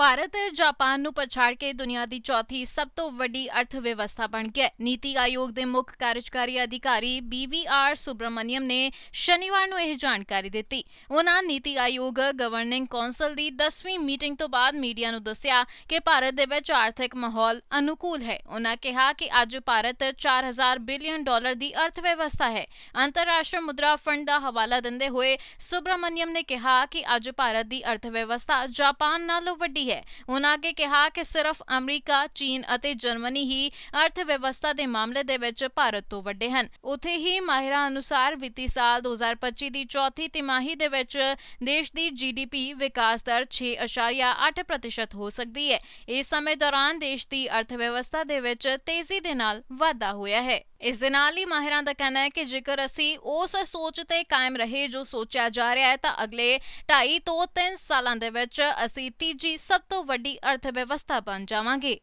Bharat Japan ਨੂੰ ਪਛਾੜ ਕੇ ਦੁਨੀਆ ਦੀ ਚੌਥੀ ਸਭ ਤੋਂ ਵੱਡੀ ਅਰਥ ਵਿਵਸਥਾ ਬਣ ਗਿਆ ਹੈ। ਨੀਤੀ ਆਯੋਗ ਦੇ ਮੁੱਖ ਕਾਰਜਕਾਰੀ ਅਧਿਕਾਰੀ ਬੀਵੀਆਰ ਸੁਬਰਾਮਨੀਅਮ ਨੇ ਸ਼ਨੀਵਾਰ ਨੂੰ ਇਹ ਜਾਣਕਾਰੀ ਦਿੱਤੀ। ਉਹਨਾਂ ਨੀਤੀ ਆਯੋਗ ਗਵਰਨਿੰਗ ਕੌਂਸਲ ਦੀ 10ਵੀਂ ਮੀਟਿੰਗ ਤੋਂ ਬਾਅਦ ਮੀਡੀਆ ਨੂੰ ਦੱਸਿਆ ਕਿ ਭਾਰਤ ਦੇ ਵਿੱਚ ਆਰਥਿਕ ਮਾਹੌਲ ਅਨੁਕੂਲ ਹੈ। ਉਹਨਾਂ ਕਿਹਾ ਕਿ ਅੱਜ ਭਾਰਤ 4000 ਬਿਲੀਅਨ ਡਾਲਰ ਦੀ ਅਰਥ ਵਿਵਸਥਾ ਹੈ। ਅੰਤਰਰਾਸ਼ਟਰੀ ਮੁਦਰਾ ਫੰਡ ਦਾ ਹਵਾਲਾ ਦਿੰਦੇ ਹੋਏ ਸੁਬਰਾਮਨੀਅਮ ਨੇ ਕਿਹਾ ਕਿ ਅੱਜ ਭਾਰਤ ਦੀ ਅਰਥ ਵਿਵਸਥਾ ਜਾਪਾਨ ਨਾਲੋਂ ਵੱਡੀ ਹੈ। ਉਹਨਾਂ ਅੱਗੇ ਕਿਹਾ ਕਿ ਸਿਰਫ ਅਮਰੀਕਾ, ਚੀਨ ਅਤੇ ਜਰਮਨੀ ਹੀ ਅਰਥ ਵਿਵਸਥਾ ਦੇ ਮਾਮਲੇ ਦੇ ਵਿੱਚ ਭਾਰਤ ਤੋਂ ਵੱਡੇ ਹਨ। ਉੱਥੇ ਹੀ ਮਾਹਿਰਾਂ ਅਨੁਸਾਰ ਵਿੱਤੀ ਸਾਲ 2025 ਦੀ ਚੌਥੀ ਤਿਮਾਹੀ ਦੇ ਵਿੱਚ ਦੇਸ਼ ਦੀ ਜੀਡੀਪੀ ਵਿਕਾਸ ਦਰ 6.8% ਹੋ ਸਕਦੀ ਹੈ। ਇਸ ਸਮੇਂ ਦੌਰਾਨ ਦੇਸ਼ ਦੀ ਅਰਥ ਵਿਵਸਥਾ ਦੇ ਵਿੱਚ ਤੇਜ਼ੀ ਦੇ ਨਾਲ ਵਾਧਾ ਹੋਇਆ ਹੈ। ਇਸ ਦੇ ਨਾਲ ਹੀ ਮਾਹਿਰਾਂ ਦਾ ਕਹਿਣਾ ਹੈ ਕਿ ਜੇਕਰ ਅਸੀਂ ਉਸ ਸੋਚ ਤੇ ਕਾਇਮ ਰਹੇ ਜੋ ਸੋਚਿਆ ਜਾ ਰਿਹਾ ਹੈ ਤਾਂ ਅਗਲੇ 2.5 ਤੋਂ 3 ਸਾਲਾਂ ਦੇ ਵਿੱਚ ਅਸੀਂ ਤੀਜੀ ਸਭ ਤੋਂ ਵੱਡੀ ਅਰਥ ਵਿਵਸਥਾ ਬਣ ਜਾਵਾਂਗੇ।